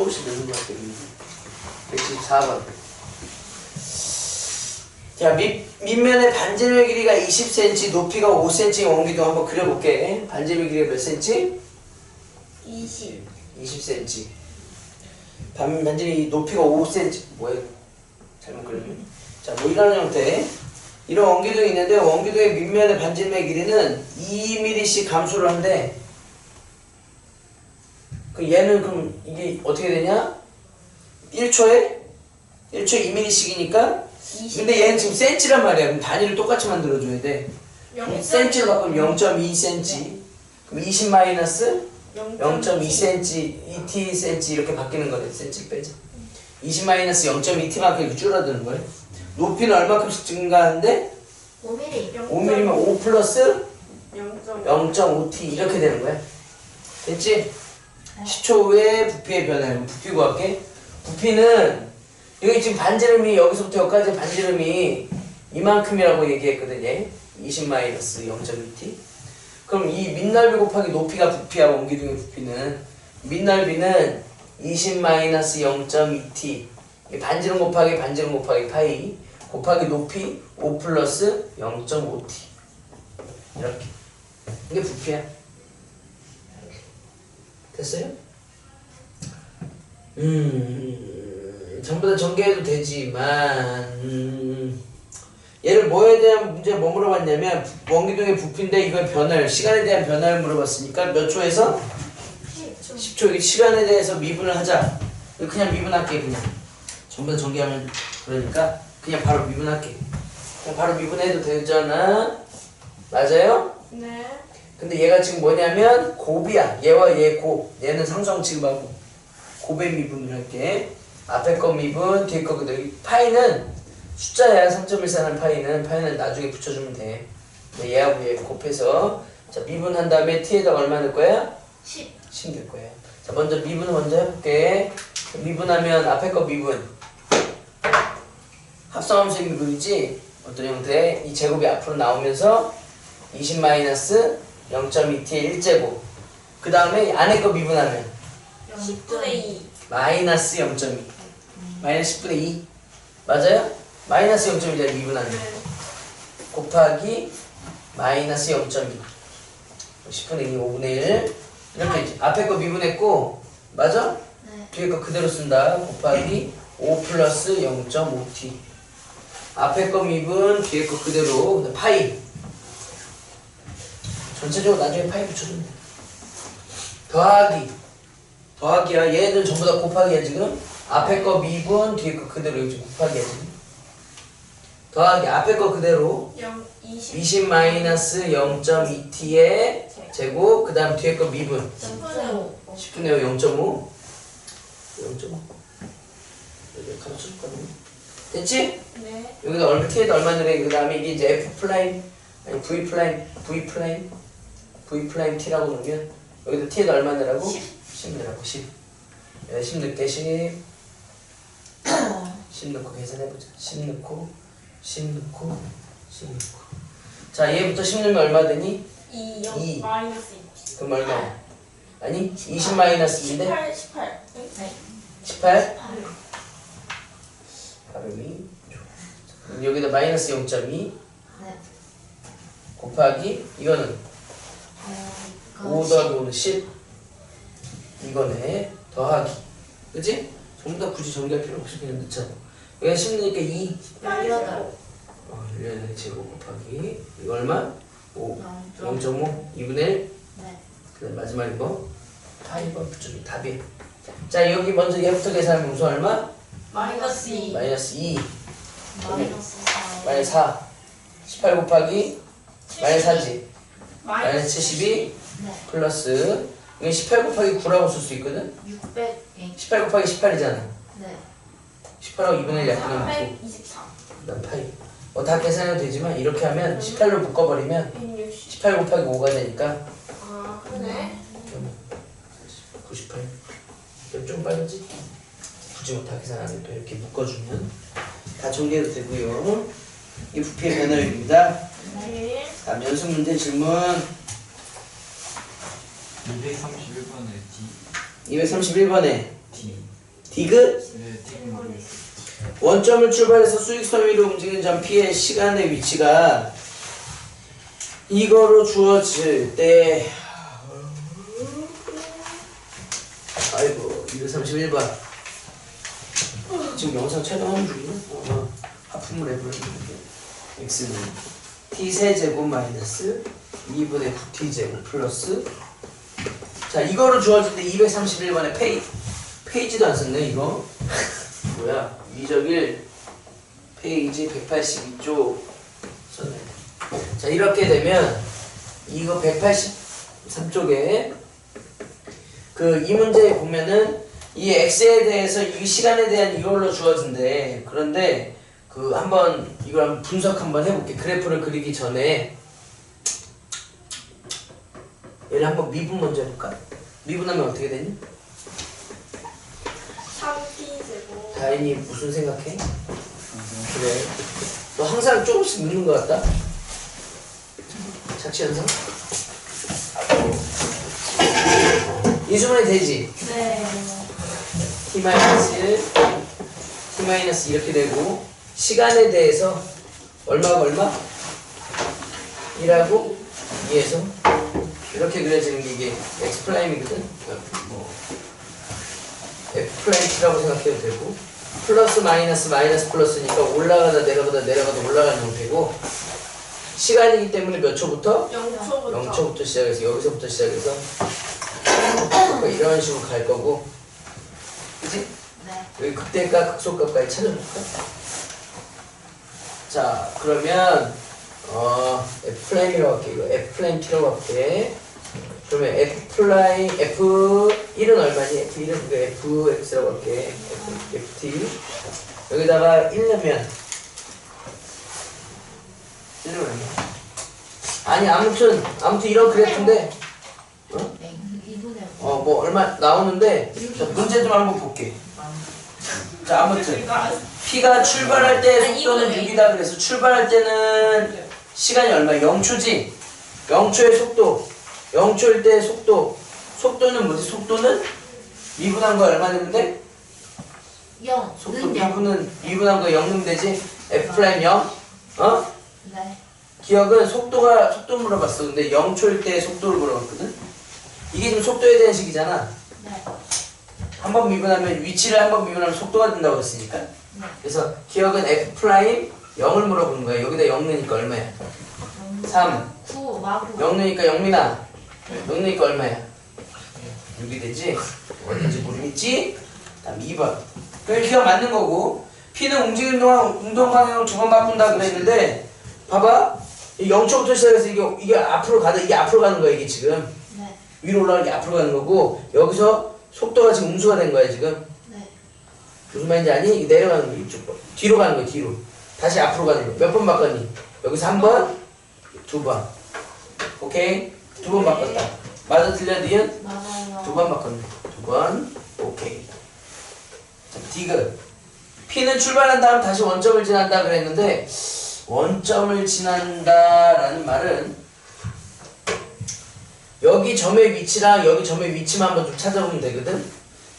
조금씩 늘는 것 같아요. 114번. 자, 밑, 밑면의 반지름의 길이가 20cm, 높이가 5cm인 원기둥 한번 그려볼게. 반지름의 길이가 몇 cm? 20 20cm. 반, 반지름이 높이가 5cm. 뭐야? 잘못 그렸네. 자, 뭐 이런 형태. 이런 원기둥이 있는데 원기둥의 밑면의 반지름의 길이는 2mm씩 감소를 한대. 그 얘는 그럼 이게 어떻게 되냐? 1초에 1초에 2mm씩이니까 20 근데 얘는 지금 센치란 말이야. 그럼 단위를 똑같이 만들어줘야 돼. 센치로 바꾸면 0.2cm. 그럼 20 마이너스 0.2cm, 2t 이렇게 바뀌는 거네. 센치 빼자. 20 마이너스 0.2t만큼 이렇게 줄어드는 거예요. 높이는 얼마큼씩 증가하는데 5mm 5mm면 5 플러스 0.5 0.5t 이렇게 되는 거야. 됐지? 10초 후에 부피의 변화. 부피 구할게. 부피는 여기 지금 반지름이 여기서부터 여기까지 반지름이 이만큼이라고 얘기했거든 얘. 20 마이너스 0.2t. 그럼 이 밑넓이 곱하기 높이가 부피야 원기둥의 부피는 밑넓이는 20 마이너스 0.2t 이 반지름 곱하기 반지름 곱하기 파이 곱하기 높이 5 플러스 0.5t 이렇게 이게 부피야 됐어요? 음 전부 다 전개해도 되지만 음, 얘를 뭐에 대한 문제 뭐 물어봤냐면 원기둥의 부피인데 이걸 변화를 시간에 대한 변화를 물어봤으니까 몇 초에서? 10초. 10초. 이 시간에 대해서 미분을 하자. 그냥 미분할게 그냥. 전부 다 전개하면 그러니까 그냥 바로 미분할게. 그냥 바로 미분해도 되잖아. 맞아요? 네 근데 얘가 지금 뭐냐면 곱이야. 얘와 얘 곱 얘는 상성 지급하고. 곱의 미분을 할게. 앞에 거 미분 뒤에 거 그대로. 이 파이는 숫자야. 3.14는 파이는. 파이는 나중에 붙여주면 돼. 얘하고 얘 곱해서. 자 미분한 다음에 t에다가 얼마 넣을 거야? 10 10 넣을 거야. 자 먼저 미분을 먼저 해볼게. 미분하면 앞에 거 미분. 합성함수의 미분이지? 어떤 형태? 이 제곱이 앞으로 나오면서 20 마이너스 0.2t의 1제곱 그 다음에 안에 거 미분하면 10분의 2 마이너스 0.2 마이너스 10분의 2 맞아요? 마이너스 0.2를 미분하면. 곱하기 마이너스 0.2 10분의 2 5분의 1 이렇게 있지 앞에 거 미분했고 맞아? 네. 뒤에 거 그대로 쓴다. 곱하기 5 플러스 0.5t 앞에 거 미분 뒤에 거 그대로. 파이 전체적으로 나중에 파이 돼 더하기. 더하기야. 얘들 전부 다 곱하기야 지금 앞에 거 미분 뒤에 거 그대로 여기 곱하기야 지금 더하기 앞에 거 그대로 0 20 20 마이너스 0.2t의 제곱. 그 다음 뒤에 거 미분. 10분의 5 10분의 5 0.5 0.5 여기 가르쳐 줄거든요? 됐지? 네. 여기다 얼마 t에다 얼마 넣으래 그 다음에 이게 이제 f 플라임 아니 v 플라임 v 플라임 v 플라임 t라고 넣으면 여기다 t에다 얼마 넣으라고? 10. 10 넣으라고 10 여기다 10 넣게 10 10 넣고 계산해보자. 10 넣고 10 넣고 10 넣고. 자 얘부터 10 넣으면 얼마 되니? 2 이. 0 마이너스 2 그럼 얼마? 아니 20 마이너스 2인데? 18 18 네? 18 18 발음이 그럼 여기다 마이너스 0.2 네. 곱하기 이거는? 어, 5 더하기 5는 10 이거네. 더하기. 그지? 전부 다 굳이 정리할 필요 없이 그냥 넣자 여기가 10 넣으니까 2 18 어, 1년의 제곱 곱하기. 이거 얼마? 5 0.5 0.5 2분의 1 네. 그 다음 마지막 이거? 파이번 붙여주면 답이야 자 여기 먼저 얘부터 계산하면 우선 얼마? 마이너스 2 마이너스 2 마이너스 4 마이너스 4 18 곱하기 마이너스 4지. 마이너스 72 네 플러스 이게 18 곱하기 9라고 쓸 수 있거든? 600 18 곱하기 18이잖아. 네. 18하고 2분의 1 약분하면 9 324 그다음 파이 뭐다 계산해도 되지만 이렇게 하면 18로 묶어버리면 160 18 곱하기 5가 되니까. 아 그러네. 98 이거 좀 빠르지? 굳이 뭐다 계산 안 해도 이렇게 묶어주면 다 정리해도 되고요. 이 부피의 변화율입니다. 네. 다음 연습 문제 질문 231번에 D. 231번에 D. 디귿 네, 되게 모르겠어요. 원점을 출발해서 수익선 위로 움직이는 점 P의 시간의 위치가 이거로 주어질 때 아이고 231번. 지금 영상 촬영하는 중이야? 어, 하품을 해버렸는데. X는 t 세제곱 마이너스 2분의 9t 제곱 플러스 자 이거로 주어질 때 231번에 페이 페이지도 안 썼네 이거. 뭐야? 위적일 페이지 182쪽 썼네. 자 이렇게 되면 이거 183쪽에 그 이 문제에 보면은 이 x에 대해서 이 시간에 대한 이걸로 주어진대. 그런데 그 한번 이걸 한번 분석 한번 해볼게. 그래프를 그리기 전에 얘를 한번 미분 먼저 해볼까? 미분하면 어떻게 되니? 3T 제곱. 다인이 무슨 생각해? 그래. 너 항상 조금씩 묻는 것 같다. 착시 현상? 이수만이 되지? 네. t 마이너스 1, t 마이너스 이렇게 되고 시간에 대해서 얼마가 얼마? 1하고 2에서 이렇게 그려지는 게 이게 x 프라임이거든. 뭐 f 프라임이라고 생각해도 되고 플러스 마이너스 마이너스 플러스니까 올라가다 내려가다 내려가다 올라가는 형태고 시간이기 때문에 몇 초부터? 0초부터. 0초부터 시작해서 여기서부터 시작해서 뭐 이런 식으로 갈 거고 그치? 네. 여기 극대값 극소값까지 찾아볼까? 자 그러면 어 F 플라임이라고 할게. 이거 F 플라임 T라고 할게. 그러면 F 플라임 F 1은 얼마니? F 1은 그게 F X라고 할게. F, FT 여기다가 1 넣으면. 1 넣으면 얼마? 아니 아무튼 아무튼 이런 그래프인데. 네. 이분의 어뭐 얼마 나오는데. 자, 문제 좀 한번 볼게. 자 아무튼. P가 출발할 때 속도는 이거는 6이다 그래서 출발할 때는 시간이 얼마? 0초지 0초의 속도 0초일 때 속도 속도는 뭐지? 속도는 미분한 거 얼마 되면 돼? 0. 속도 미분은 미분한 거0 넣으면 되지? F 프라임 0 어? 네. 기억은 속도가 속도 물어봤어 근데 0초일 때 속도를 물어봤거든 이게 지금 속도에 대한 식이잖아 네. 한 번 미분하면 위치를 한 번 미분하면 속도가 된다고 했으니까 그래서 기억은 f 프라임 0을 물어보는 거야 여기다 0 넣으니까 얼마야? 3 9 마구. 0 넣으니까 0미나 0 넣으니까 얼마야? 6이 되지? 어딘지 모르겠지? 다음 2번 그게 기억 맞는 거고 P는 움직이는 동안 운동 방향을 두 번 바꾼다 그랬는데 봐봐 이 0초부터 시작해서 이게, 이게 앞으로 가다 이게 앞으로 가는 거야 이게 지금 네. 위로 올라가는 게 앞으로 가는 거고 여기서 속도가 지금 음수가 된 거야 지금 네. 무슨 말인지 아니? 이게 내려가는 거 이쪽 거 뒤로 가는 거 뒤로 다시 앞으로 가는 거 몇 번 바꿨니? 여기서 한 번, 두 번 오케이? 두 번 바꿨다 맞아 틀려 니은? 맞아요. 두번 바꿨네 두 번 오케이 자 디귿 P는 출발한 다음 다시 원점을 지난다 그랬는데 원점을 지난다라는 말은 여기 점의 위치랑 여기 점의 위치만 한번 좀 찾아보면 되거든.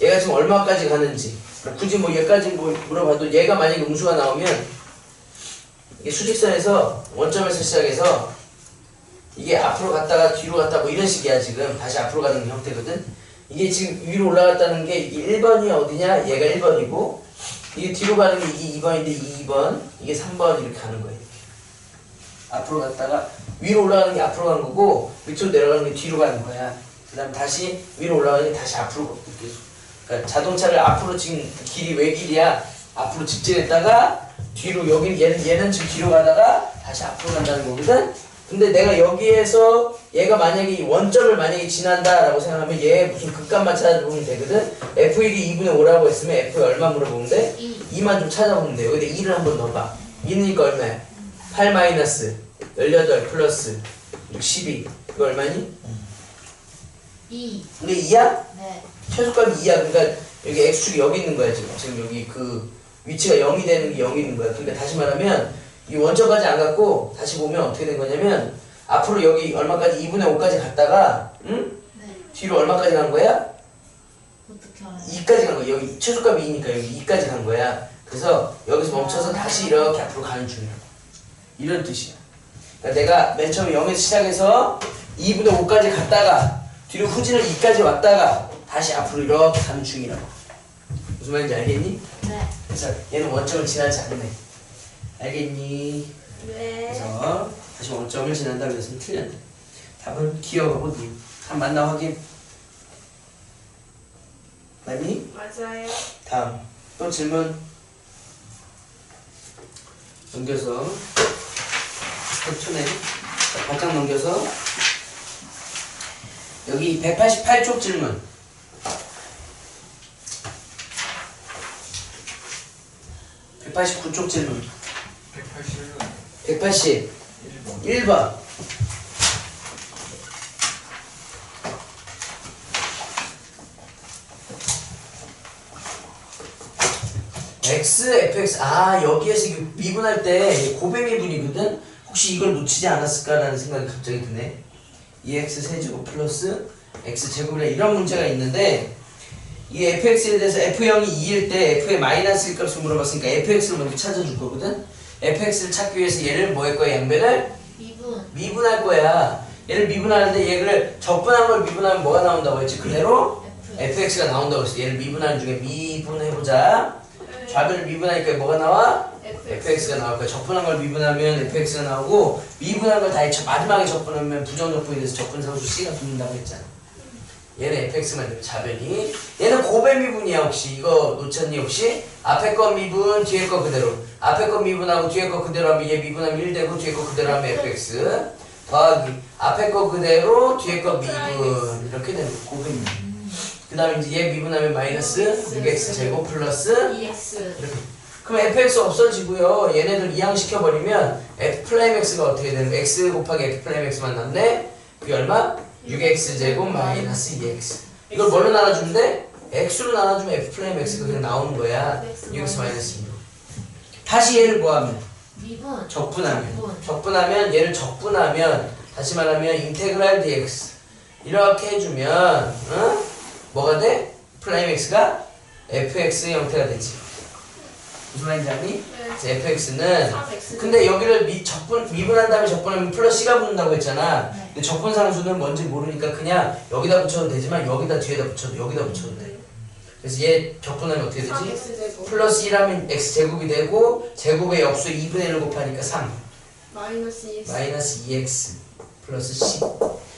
얘가 지금 얼마까지 가는지. 뭐 굳이 뭐 얘까지 뭐 물어봐도 얘가 만약에 음수가 나오면 이게 수직선에서 원점에서 시작해서 이게 앞으로 갔다가 뒤로 갔다 뭐 이런 식이야 지금 다시 앞으로 가는 형태거든. 이게 지금 위로 올라갔다는 게 이게 1번이 어디냐? 얘가 1번이고 이게 뒤로 가는 게 이게 2번인데 이게 2번 이게 3번 이렇게 가는 거예요. 앞으로 갔다가 위로 올라가는 게 앞으로 가는 거고 밑으로 내려가는 게 뒤로 가는 거야. 그 다음 다시 위로 올라가는 게 다시 앞으로 계속. 그러니까 자동차를 앞으로 지금 길이 왜 길이야? 앞으로 직진했다가 뒤로 여기 얘는 얘는 지금 뒤로 가다가 다시 앞으로 간다는 거거든. 근데 내가 여기에서 얘가 만약에 이 원점을 만약에 지난다라고 생각하면 얘 무슨 극값만 찾아보면 되거든. F1이 2분의 5라고 했으면 F 얼마 물어보면 돼? 2. 2만 좀 찾아보면 돼. 여기다 2를 한번 넣어봐. 2니까 얼마야? 8 마이너스 18 플러스 62. 이거 얼마니? 2. 근데 2야? 네. 최소값이 2야. 그러니까 여기 x축이 여기 있는 거야 지금. 지금 여기 그 위치가 0이 되는 게 0이 있는 거야. 그러니까 다시 말하면 이 원점까지 안 갔고 다시 보면 어떻게 된 거냐면 앞으로 여기 얼마까지 2분의 5까지 갔다가 응? 네. 뒤로 얼마까지 간 거야? 어떻게 알아요? 2까지 간 거야. 여기 최소값이 2니까 여기 2까지 간 거야. 그래서 여기서 멈춰서 다시 이렇게 앞으로 가는 중이야. 이런 뜻이야. 그러니까 내가 맨 처음에 0에서 시작해서 2분의 5까지 갔다가 뒤로 후진을 2까지 왔다가 다시 앞으로 이렇게 가는 중이라고. 무슨 말인지 알겠니? 네. 그래서 얘는 원점을 지나지 않네. 알겠니? 네. 그래서 다시 원점을 지난다 그랬으면 틀렸네. 답은 기억하고 님. 한 만나 확인. 맞니? 맞아요. 다음 또 질문 넘겨서 스텝2네 바짝 넘겨서 여기 188쪽 질문 189쪽 질문. 180은 180 1번 1번. X, fx 아 여기에서 미분할 때 고배 미분이거든? 혹시 이걸 놓치지 않았을까라는 생각이 갑자기 드네. 2x 세제곱 플러스 x 제곱이라 이런 문제가 있는데 이 fx에 대해서 f0이 2일 때 f의 마이너스 1값을 물어봤으니까 fx를 먼저 찾아줄 거거든 fx를 찾기 위해서 얘를 뭐 할 거야 양변을 미분. 미분할 거야. 얘를 미분하는데 얘를 적분한 걸 미분하면 뭐가 나온다고 했지? 그대로 F. fx가 나온다고 했어. 얘를 미분하는 중에 미분해보자. 좌변을 미분하니까 뭐가 나와? fx가 나올 거야. 적분한 걸 미분하면 fx가 나오고 미분한 걸 다해 마지막에 적분하면 부정적분이 돼서 적분상수 c가 붙는다고 했잖아. 얘는 fx만 되면 좌변이. 얘는 고배 미분이야 혹시? 이거 놓쳤니 혹시? 앞에 거 미분 뒤에 거 그대로. 앞에 거 미분하고 뒤에 거 그대로 하면 얘 미분하면 1 되고 뒤에 거 그대로 하면 fx 더하기 앞에 거 그대로 뒤에 거 미분. 이렇게 되는 거 고배 미분 그 다음에 이제 얘 미분하면 마이너스 6x 제곱 플러스 EX. 이렇게. 그럼 fx 없어지고요. 얘네들 이항시켜버리면 f 플레임 x가 어떻게 되는 x 곱하기 f 플레임 x만 남네? 그게 얼마? 6x 제곱 마이너스 2x 이걸 뭘로 나눠주면 돼? x로 나눠주면 f 플레임 x가 그냥 나오는 거야 6x 마이너스 2로 다시 얘를 뭐하면? 적분하면 적분. 적분하면 얘를 적분하면 다시 말하면 인테그랄 dx 이렇게 해주면 어? 뭐가 돼? 플레임 x가 fx의 형태가 되지 무슨 말인지 알니? 그래서 fx는 3x. 근데 여기를 미, 적분, 미분한 다음에 적분하면 플러스 C가 붙는다고 했잖아. 네. 근데 적분 상수는 뭔지 모르니까 그냥 여기다 붙여도 되지만 여기다 뒤에다 붙여도 여기다 붙여도 돼. 그래서 얘 적분하면 어떻게 되지? 3x 제곱. 플러스 1하면 x 제곱이 되고 제곱의 역수 2분의 1을 곱하니까 3 마이너스 2x. 마이너스 2x 플러스 C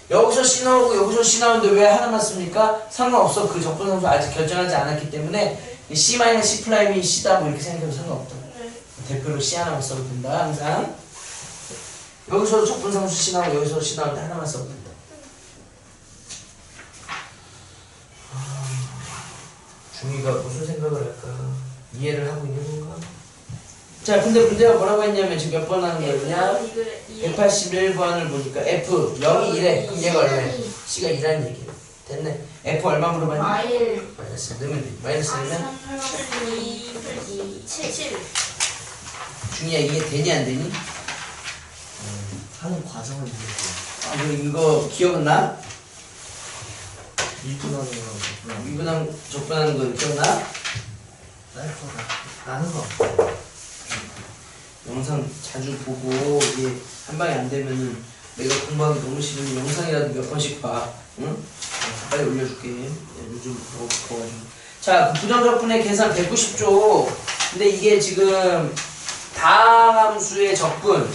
여기서 C 나오고 여기서 C 나오는데 왜 하나만 씁니까? 상관없어 그 적분 상수 아직 결정하지 않았기 때문에 이 C 마이너스 C 프라임이 C다 뭐 이렇게 생각해도 상관없다. 네. 대표로 C 하나만 써도 된다 항상. 여기서도 적분상수 C 나오고 여기서도 C 나올 때 하나만 써도 된다. 아, 중이가 무슨 생각을 할까? 이해를 하고 있는 건가? 자 근데 문제가 뭐라고 했냐면 지금 몇 번 하는 거였냐? 2. 181번을 보니까 F 0이 1에 그럼 얘가 얼마야? C가 2라는 얘기야 됐네 F 얼마 물어봤니? 마일. 마이너스 넣으면 돼 마이너스 넣으면 2 2 7 7. 중이야 이게 되니 안 되니? 하는 과정을 모르겠어요. 아, 뭐 이거 기억나? 이분하는 거랑 미분한 적분하는 거 기억나? 거. 날 거다. 나는 거. 영상 자주 보고 이게 한 방에 안 되면은 내가 공부하기 너무 싫으면 영상이라도 몇 번씩 봐. 응? 어, 빨리 올려줄게. 야, 요즘 너무 바빠가지고. 자, 그 부정적분의 계산 190조. 근데 이게 지금 다함수의 적분.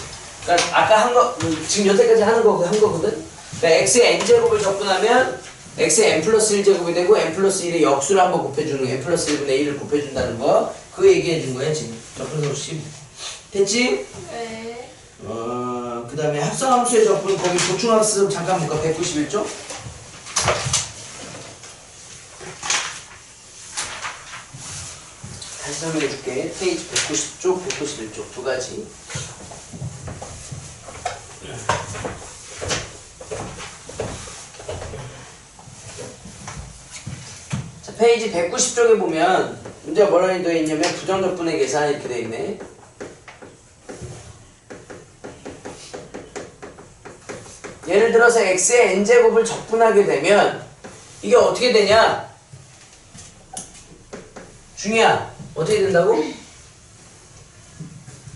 그러니까 아까 한 거, 음, 지금 여태까지 하는 거, 한 거거든? 그러니까 x의 n제곱을 적분하면 x의 n 플러스 1제곱이 되고 n 플러스 1의 역수를 한번 곱해주는 거, n 플러스 1분의 1을 곱해준다는 거. 그 얘기해 준 거야, 지금. 적분성 10. 됐지? 네. 어, 그 다음에 합성함수의 적분 거기 보충학습 잠깐 볼까? 191쪽? 다시 설명해 줄게. 페이지 190쪽, 191쪽 두 가지. 자, 페이지 190쪽에 보면 문제가 뭐라고 되어 있냐면 부정적 분의 계산 이렇게 되어 있네. 예를 들어서 x의 n제곱을 적분하게 되면 이게 어떻게 되냐? 중이야 어떻게 된다고?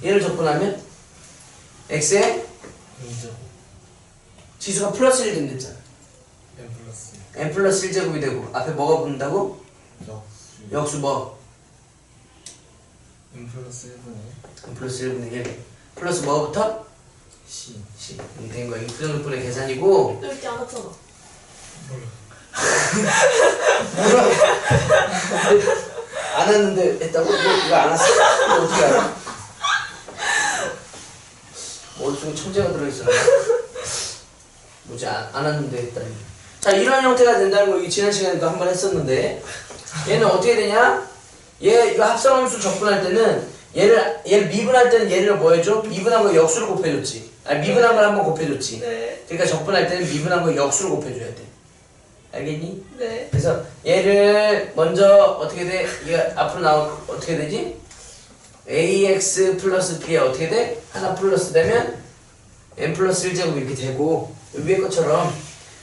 얘를 x에 인제곱 지수가 플러스 1 된댔잖아 n 플러스 n 플러스 1제곱이 되고 앞에 뭐가 붙는다고? 역수 역수 뭐? n 플러스 1분의 n 플러스 1분의 1 플러스 뭐부터? c 시. 이렇게 된 거야. 이거 부정분의 계산이고 이렇게 안 했잖아. 몰라 안 했는데 했다고? 이거, 이거 안 왔어? 이거 어떻게 알아? 머릿속에 천재가 들어있어 뭐지 안, 안 왔는데 했다니 자 이런 형태가 된다는 거 지난 시간에도 한 번 했었는데 얘는 어떻게 되냐? 얘 이거 합성함수 적분할 때는 얘를 얘를 미분할 때는 얘를 뭐 해줘? 미분한 거 역수를 곱해줬지 아니 미분한 걸 한번 곱해줬지 네. 그러니까 적분할 때는 미분한 거 역수를 곱해줘야 돼 알겠니? 네. 그래서 얘를 먼저 어떻게 돼? 이게 앞으로 나올 어떻게 되지? ax 플러스 b에 어떻게 돼? 하나 플러스 되면 n 플러스 1제곱 이렇게 되고 위에 것처럼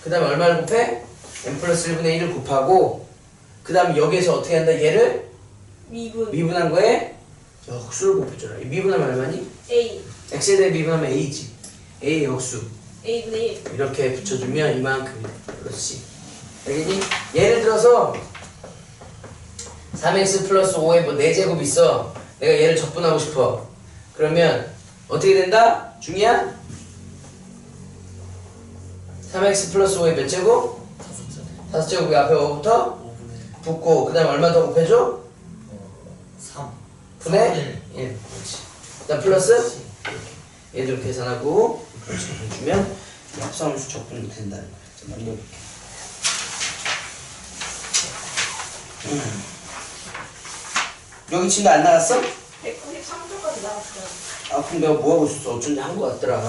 그 다음에 얼마를 곱해? n 플러스 1분의 1을 곱하고 그 다음에 여기에서 어떻게 한다? 얘를 미분. 미분한 거에 역수를 곱해줘라 이 미분하면 얼마니? A. x에 대해 미분하면 a지 a 역수 A분의 1. 이렇게 붙여주면 이만큼 그렇지 알겠니? 예를 들어서 3x 플러스 5에 뭐 4제곱 있어 내가 얘를 적분하고 싶어 그러면 어떻게 된다? 중이야? 3x 플러스 5에 몇 제곱? 다섯 째 5제곱이 앞에 5부터 5분의 붙고 그 다음에 얼마 더 곱해줘? 어, 3 분의 1 그렇지 그다음 플러스 얘들 계산하고 이 합성함수 적분도 된다는 거야 자, 넘겨볼게 음. 여기 진도 안 나갔어? 193초까지 나왔어요. 아 그럼 내가 뭐하고 있었어 어쩐지 한거 같더라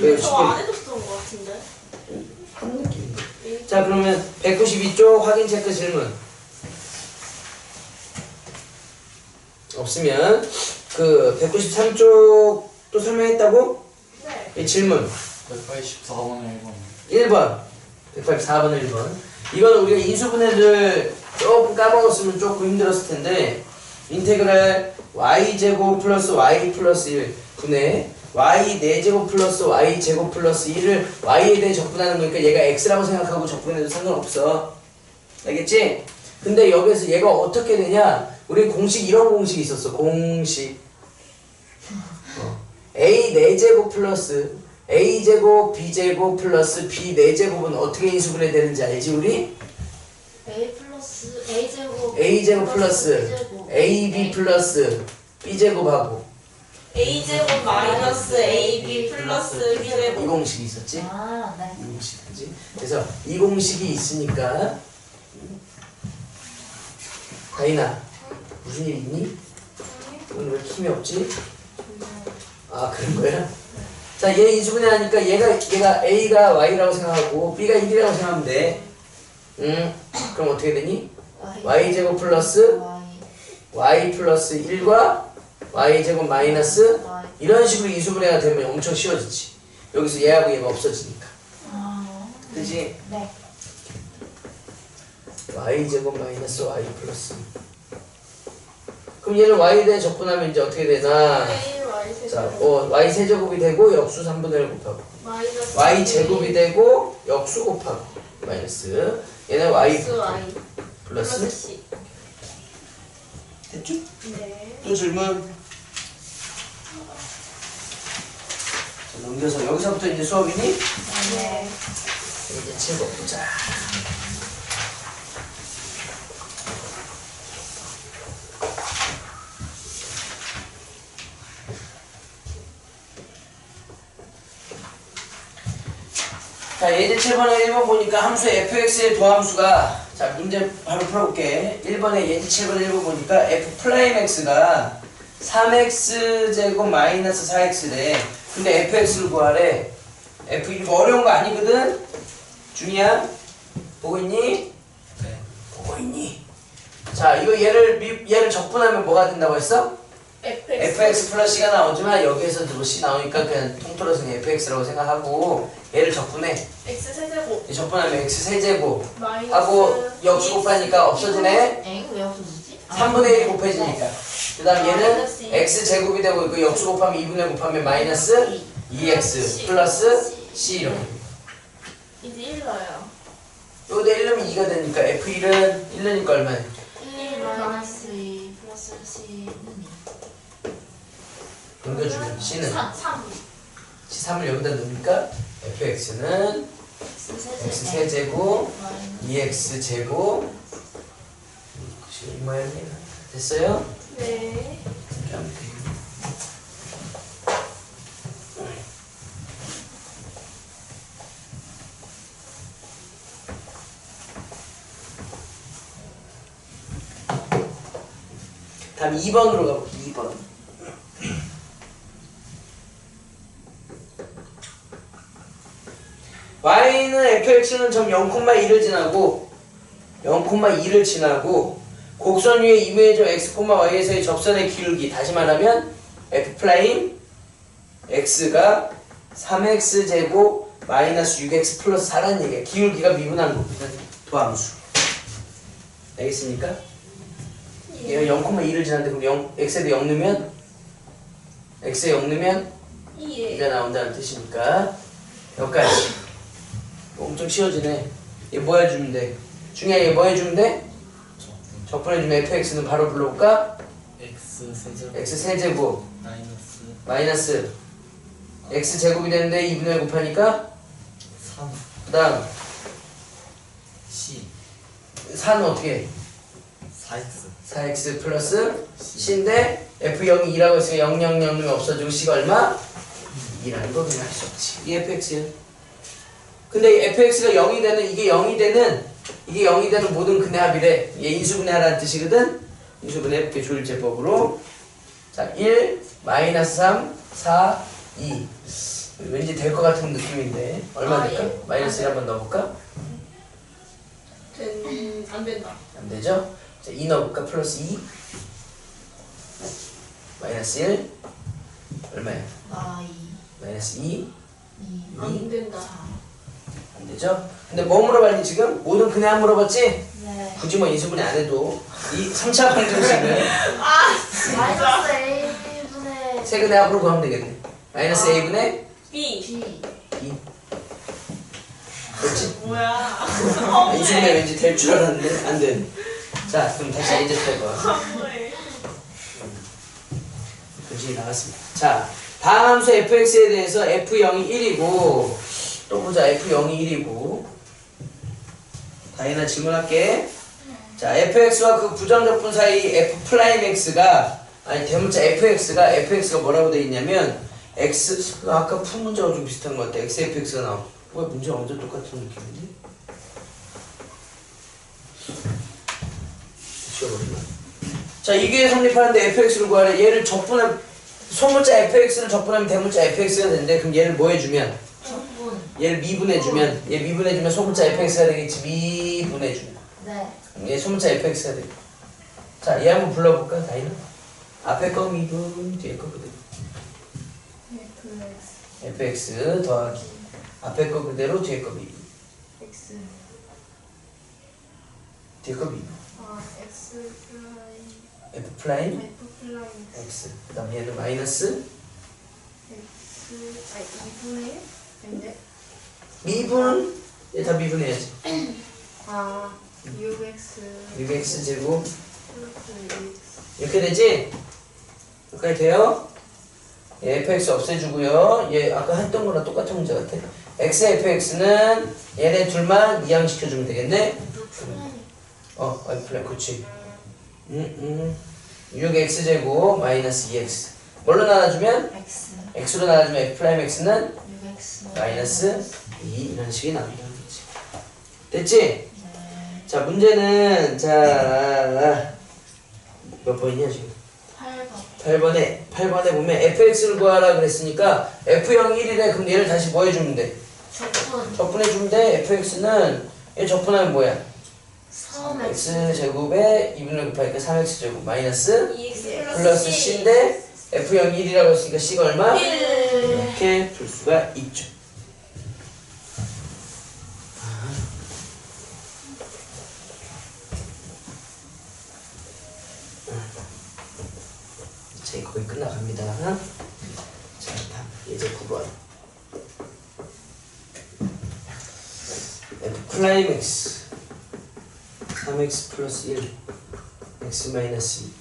내가 저안 해줬던 것 같은데. 하는 느낌인데 자 그러면 192쪽 확인 체크 질문 없으면 그 193쪽 또 설명했다고? 네. 이 질문 184번에 1번 1번 184번 1번 이건 우리가 인수분해를 조금 까먹었으면 조금 힘들었을 텐데 인테그랄 y제곱 플러스 y 플러스 1 분의 y 4제곱 플러스 y 제곱 플러스 1을 y에 대해 적분하는 거니까 얘가 x라고 생각하고 적분해도 상관없어 알겠지? 근데 여기서 얘가 어떻게 되냐 우리 공식 이런 공식이 있었어 공식 어. a 4제곱 플러스 a제곱 b제곱 플러스 b 4제곱은 어떻게 인수분해 되는지 알지 우리? A 플러스 A 제곱 a제곱 플러스 B제곱. ab 플러스 b제곱하고 A제곱 마이너스 AB 플러스 이 B제곱. 공식이 있었지? 아, 네. 이 공식 그지? 그래서 이 공식이 있으니까 다인아 무슨 일 있니? 오늘 왜 힘이 없지? 아 그런 거야? 자얘 인수분해 하니까 얘가 얘가 a가 y라고 생각하고 b가 1이라고 생각하면 돼. 음 그럼 어떻게 되니? y 제곱 플러스 Y 플러스 1과 y 제곱 마이너스 이런 식으로 인수분해가 되면 엄청 쉬워지지. 여기서 얘하고 얘가 없어지니까. 아, 그지? 네. y 제곱 마이너스 y 플러스 그럼 얘를 y에 대해 적분하면 이제 어떻게 되나 Y 자. 어, y 세제곱이 되고 역수 3분의 1 곱하고 마이너스 y 제곱이 되고 역수 곱하고 마이너스 얘는 y 플러스 Y. 플러스 C. 됐죠? 네. 또 질문 자, 넘겨서 여기서부터 이제 수업이니? 네. 이제 책어보자 자 예제 7번에 1번 보니까 함수 fx의 도함수가 자 문제 바로 풀어볼게 1번에 예제 7번에 1번 보니까 f 프라임 x가 3x 제곱 마이너스 4x래 근데 fx를 구하래 f 이거 어려운 거 아니거든 준이야 보고 있니? 네 보고 있니? 자 이거 얘를 미- 얘를 적분하면 뭐가 된다고 했어? FX. 플러스 c가 나오지만 여기에서 뭐 c 나오니까 그냥 통틀어서 그냥 fx라고 생각하고 얘를 적분해 X 세제곱. 이 적분하면 x 세제곱 마이너스. 하고 역수 곱하니까 없어지네 엥? 왜 없어지지? 3분의 1이 곱해지니까. 그 다음 얘는 마이너스 이. x 제곱이 되고 그 역수 곱하면 2분의 1 곱하면 마이너스 2x 플러스 c 이렇게. 이제 1 넣어요. 요거 1넣으면 2가 되니까 f1은 1넣으니까 얼마야? 1 마이너스 2 플러스 C는 넘겨주면 c는 3 3 c3을 여기다 넣으니까 fx는 X 세제곱 세제곱 마이너스 2x 제곱 이 모양이야. 됐어요? 네. 다음 2번으로 가볼게요. 2번. Fx는 점 0,2를 지나고 0,2를 지나고 곡선 위에 이미지 x, y에서의 접선의 기울기 다시 말하면 f 프라임 x가 3x 제곱 마이너스 6x 플러스 4라는 얘기야. 기울기가 미분한 겁니다. 도함수. 알겠습니까? 얘가 0,2를 지났는데 그럼 0, x에 대해 0 넣으면 x에 0 넣으면 2에 2가 나온다는 뜻이니까 여기까지 엄청 쉬워지네. 얘 뭐 해주면 돼? 중요한 얘뭐 해주면 돼? 적분해주면 fx는 바로 불러볼까? x 세제곱. X 세제곱. 마이너스. 마이너스. X 제곱이 되는데 2분의 1 곱하니까? 3 그 다음. C. 4는 어떻게? 해? 4x 4x 플러스 c인데 f0이 2라고 했으니까 0, 0, 0이 없어지고 c가 얼마? 2라는 거 그냥 할 수 없지. 이게 fx야 근데 fx가 0이 되는 이게 0이 되는 이게 0이 되는 모든 근의 합이래 얘 인수분해하라는 뜻이거든 인수분해 이렇게 조일제법으로 자 1, 마이너스 3, 4, 2 왠지 될 것 같은 느낌인데 얼마 아, 될까? 예. 마이너스 1 한번 넣어볼까? 된, 안 된다. 안 되죠? 자, 2 넣어볼까? 플러스 2 마이너스 1 얼마야? 아, 2 마이너스 2 2안 된다. 안 되죠? 근데 뭐 물어봤니 지금? 모든 근해 안 물어봤지? 네 굳이 뭐 인수분해 안 해도 이 3차 방정식은 마이너스 A분의 세 근해 합으로 구하면 되겠네 마이너스 a분의 B. B 2 그렇지? 뭐야. 인수분해 왠지 될 줄 알았는데 안 되네 자 그럼 다시 a제 해봐 뭐해. 굳이 나갔습니다 자 다음 함수 fx에 대해서 f0이 1이고 또 보자 f0이 1이고. 다이나 질문할게. 자 fx와 그 부정적분 사이 f 프라임 x가 아니 대문자 fx가 fx가 뭐라고 돼 있냐면 x 아까 푼 문제하고 좀 비슷한 것 같아. X fx가 나와. 왜 문제가 완전 똑같은? 지워버리나? 자 이게 성립하는데 fx를 구하래. 얘를 적분하 소문자 fx를 적분하면 대문자 fx가 되는데 그럼 얘를 뭐 해주면 얘를 미분해주면 얘 미분해주면 소문자 fx가 되겠지. 미분해주면. 네. 얘 소문자 fx가 되고 자얘 한번 불러볼까? 다이나? 앞에 거 미분 뒤에 거 그대로. FX fx 더하기. 앞에 거 그대로 뒤에 거 미분. X. 뒤에 거 미분. 아 X 프라임 f 프라임 F 프라임 x. 그 다음 얘는 마이너스? X. 아니 2분의 1? 근데 미분 얘다 미분해야지 아 6X 6x 제곱 플러스 2X 이렇게 되지? 여기까지 돼요? 얘 fx 없애주고요. 얘 아까 했던 거랑 똑같은 문제 같아. x fx는 얘네 둘만 이항시켜주면 되겠네? 프라임 어, 어 플랫, 그치. 음, 음. 6x 제곱 마이너스 2x. 뭘로 나눠주면? X x로 나눠주면 f 프라임 x는 6X 마이너스 2 이런 식이 나온다는 거지. 됐지? 네 자, 문제는, 자, 몇 번이냐, 지금? 8번 8번에 8번에 보면 fx를 구하라 그랬으니까 f0 1이래 그럼 얘를 다시 뭐 해주면 돼? 적분 적분해 주면 돼 fx는 얘 적분하면 뭐야? 3X x 제곱에 2분의 곱하니까 3x 제곱 마이너스 2X 플러스 c인데 f0 1이라고 했으니까 c가 얼마? 1. 이렇게 줄 수가 있죠. 자, 이거 거의 끝나갑니다. 자, 답 예제 9번. f x 3x 플러스 1 x 마이너스 2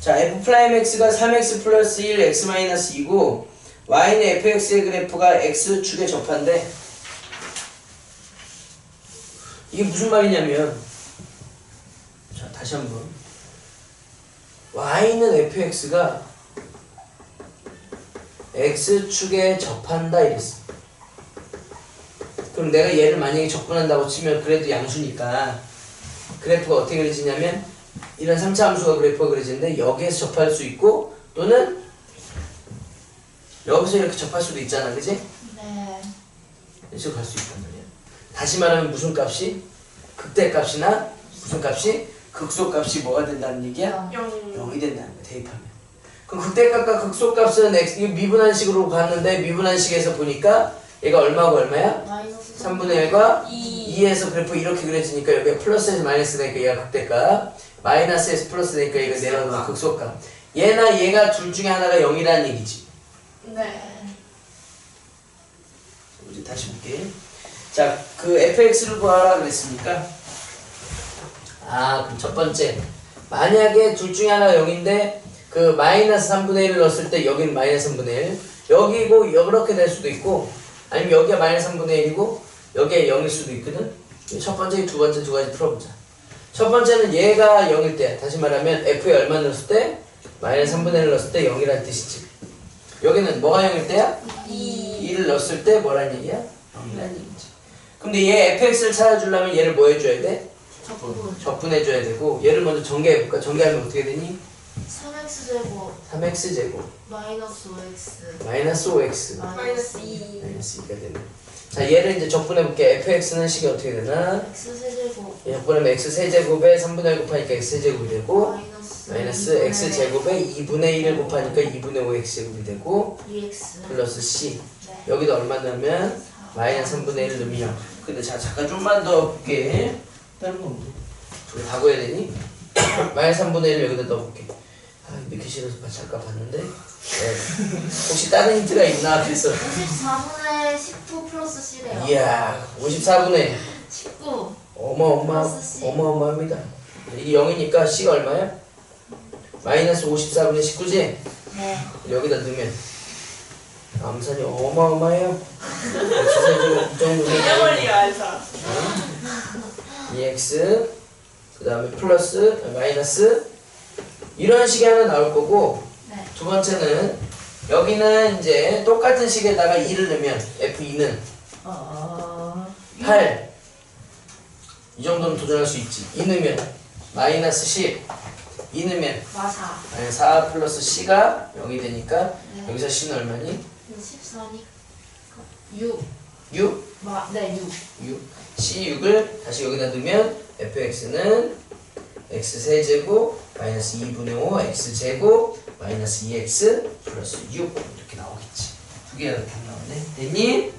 자, f 프라임 x가 3x 플러스 1 x 마이너스 2고 y는 fx의 그래프가 x축에 접한데 이게 무슨 말이냐면 자, 다시 한번 y는 fx가 x축에 접한다 이랬어. 그럼 내가 얘를 만약에 접근한다고 치면 그래도 양수니까 그래프가 어떻게 그려지냐면 이런 3차 함수가 그래프가 그려지는데 여기에서 접할 수 있고 또는 여기서 이렇게 접할 수도 있잖아 그지? 네. 이렇게 갈수 있단 말이야 다시 말하면 무슨 값이? 극대값이나 무슨 값이? 극소값이 뭐가 된다는 얘기야? 영. 0이 된다는 거야 대입하면 그럼 극대값과 극소값은 x 이거 미분한 식으로 갔는데 미분한 식에서 보니까 얘가 얼마고 얼마야? 마이너스 3분의 1과 2 2에서 그래프 이렇게 그려지니까 여기가 플러스에서 마이너스 되니까 얘가 극대값 마이너스에서 플러스 되니까 이거 내려가면 극소값 얘나 얘가 둘 중에 하나가 0이라는 얘기지 네. 이제 다시 볼게. 자 그 fx를 구하라 그랬으니까. 아 그럼 첫 번째. 만약에 둘 중에 하나가 0인데 그 마이너스 3분의 1을 넣었을 때 여기는 마이너스 3분의 1 여기고 이렇게 될 수도 있고 아니면 여기가 마이너스 3분의 1이고 여기가 0일 수도 있거든. 첫 번째 두 번째 두 가지 풀어보자. 첫 번째는 얘가 0일 때 다시 말하면 f에 얼마 넣었을 때? 마이너스 3분의 1을 넣었을 때 0이라는 뜻이지 여기는 뭐가 0일 때야? 2 2를 넣었을 때 뭐란 얘기야? 0이라는 얘기지 근데 얘 fx를 찾아주려면 얘를 뭐 해줘야 돼? 적분. 적분해줘야 되고 얘를 먼저 전개해볼까? 전개하면 어떻게 되니? 3x 제곱 3x 제곱 마이너스 5x 마이너스 5x 마이너스 2 마이너스 2가 되네 자 얘를 이제 적분해볼게 fx는 식이 어떻게 되나? x 세제곱 얘 적분하면 x 세제곱에 3분의 1 곱하니까 x 세제곱이 되고 마이너스 마이너스 x 제곱에 2분의 1을 곱하니까 2분의 5x 제곱이 되고 2x 플러스 c 네. 여기다 얼마 넣으면 마이너스 3분의 1 넣으면 0 근데 자 잠깐 좀만 더 볼게 다른 건 뭐? 저거 다 구해야 되니? 마이너스 3분의 1 여기다 넣어볼게 아 믿기 싫어서 잠깐 봤는데 네. 혹시 다른 힌트가 있나 그래서 54분의 19 플러스 C래요 이야 54분의 19 어마어마. 어마어마합니다 이게 0이니까 C가 얼마야? 마이너스 54분의 19지? 네. 여기다 넣으면 암산이 어마어마해요. 좀이 정도면 잃어버리가 알자 2x 그 다음에 플러스 마이너스. 이런 식이 하나 나올 거고 네. 두 번째는 여기는 이제 똑같은 식에다가 2를 넣으면 f2는 어... 8 이 정도는 도전할 수 있지. 2 넣으면 마이너스 10 2 넣으면. 마사. 아니 4 플러스 c가 0이 되니까 네. 여기서 c는 얼마니? 14니까 6 6 마, 네 6. 6 C6을 다시 여기다 넣으면 fx는 x 세제곱 마이너스 2분의 5 x 제곱 마이너스 2x 플러스 6 이렇게 나오겠지. 두 개가 답 나오네. 됐니?